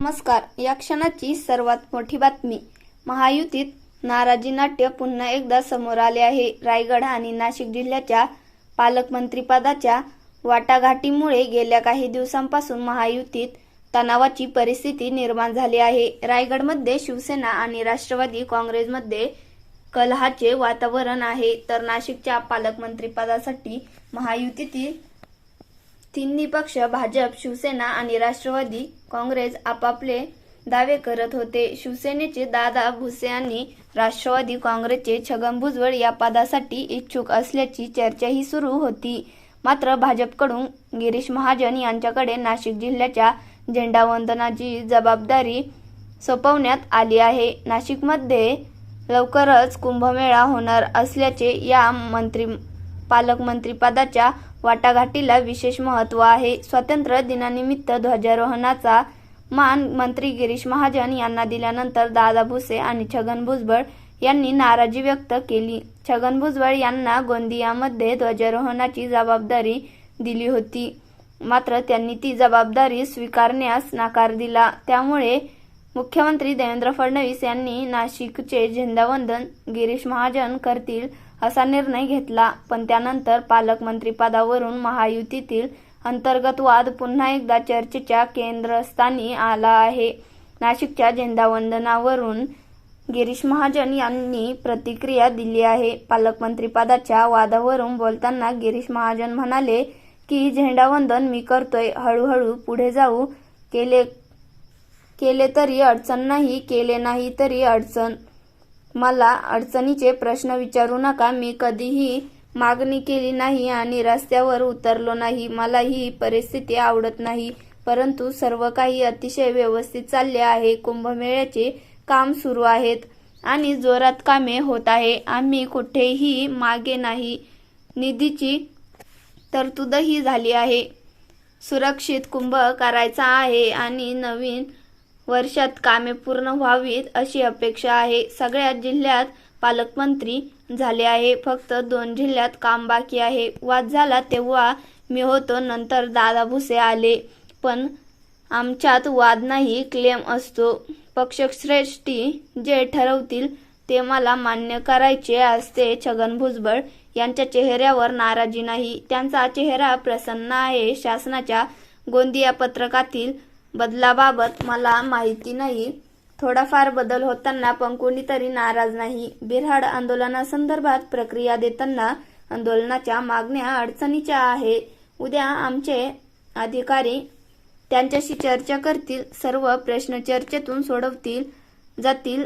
नमस्कार. या क्षणाची सर्वात मोठी बातमी. महायुतीत नाराजी नाट्य पुन्हा एकदा समोर आले आहे. रायगड आणि नाशिक जिल्ह्याच्या पालकमंत्रीपदाच्या वाटाघाटीमुळे गेल्या काही दिवसांपासून महायुतीत तणावाची परिस्थिती निर्माण झाली आहे. रायगडमध्ये शिवसेना आणि राष्ट्रवादी काँग्रेसमध्ये कलहाचे वातावरण आहे. तर नाशिकच्या पालकमंत्रीपदासाठी महायुतीतील तिन्ही पक्ष भाजप शिवसेना आणि राष्ट्रवादी काँग्रेस आपापले दावे करत होते. शिवसेनेचे दादा भुसे आणि राष्ट्रवादी काँग्रेसचे छगन भुजबळ या पदासाठी इच्छुक असल्याची चर्चाही सुरू होती. मात्र भाजपकडून गिरीश महाजन यांच्याकडे नाशिक जिल्ह्याच्या झेंडावंदनाची जबाबदारी सोपवण्यात आली आहे. नाशिकमध्ये लवकरच कुंभमेळा होणार असल्याचे या मंत्री पालकमंत्रीपदाच्या वाटाघाटीला विशेष महत्त्व आहे. स्वातंत्र्य दिनानिमित्त ध्वजारोहणाचा मान मंत्री गिरीश महाजन यांना दिल्यानंतर दादा भुसे आणि छगन भुजबळ यांनी नाराजी व्यक्त केली. छगन भुजबळ यांना गोंदियामध्ये ध्वजारोहणाची जबाबदारी दिली होती. मात्र त्यांनी ती जबाबदारी स्वीकारण्यास नकार दिला. त्यामुळे मुख्यमंत्री देवेंद्र फडणवीस यांनी नाशिकचे झेंडावंदन गिरीश महाजन करतील असा निर्णय घेतला. पण त्यानंतर पालकमंत्रीपदावरून महायुतीतील अंतर्गत वाद पुन्हा एकदा चर्चेच्या केंद्रस्थानी आला आहे. नाशिकच्या झेंडावंदनावरून गिरीश महाजन यांनी प्रतिक्रिया दिली आहे. पालकमंत्रीपदाच्या वादावरून बोलताना गिरीश महाजन म्हणाले की झेंडावंदन मी करतोय. हळूहळू पुढे जाऊ. केले केले तरी अडचण नाही केले नाही तरी अडचण. मला अडचणीचे प्रश्न विचारू नका. मी कधीही मागणी केली नाही आणि रस्त्यावर उतरलो नाही. मला ही परिस्थिती आवडत नाही. परंतु सर्व काही अतिशय व्यवस्थित चालले आहे. कुंभमेळ्याचे काम सुरू आहेत आणि जोरात कामे होत आहे. आम्ही कुठेही मागे नाही. निधीची तरतूदही झाली आहे. सुरक्षित कुंभ करायचा आहे आणि नवीन वर्षात कामे पूर्ण व्हावीत अशी अपेक्षा आहे. सगळ्या जिल्ह्यात पालकमंत्री झाले आहे. फक्त दोन जिल्ह्यात काम बाकी आहे. वाद झाला तेव्हा मी होतो नंतर दादा भुसे आले. पण आमच्यात वाद नाही क्लेम असतो. पक्षश्रेष्ठी जे ठरवतील ते मला मान्य करायचे असते. छगन भुजबळ यांच्या चेहऱ्यावर नाराजी नाही. त्यांचा चेहरा प्रसन्न आहे. शासनाच्या गोंदिया पत्रकातील बदलाबाबत मला माहिती नाही. थोडाफार बदल होताना पण कोणीतरी नाराज नाही. बिऱ्हाड आंदोलनासंदर्भात प्रक्रिया देताना आंदोलनाच्या मागण्या अडचणीच्या आहे. उद्या आमचे अधिकारी त्यांच्याशी चर्चा करतील सर्व प्रश्न चर्चेतून सोडवतील जातील.